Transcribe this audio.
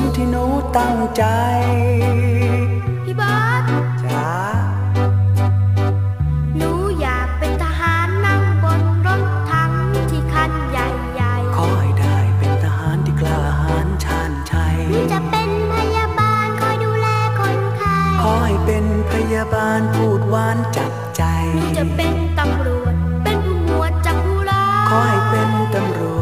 มที่หนูตั้งใจ พี่เบิร์ดจ้าหนูอยากเป็นทหารนั่งบนรถถังที่คันใหญ่ขอให้ได้เป็นทหารที่กล้าหาญชาญชัย ๆหนูจะเป็นพยาบาลคอยดูแลคนไข้ขอให้เป็นพยาบาลพูดหวานจับใจ หนูจะเป็นตำรวจ เป็นผู้หมวดจับผู้ร้าขอให้เป็นตำรว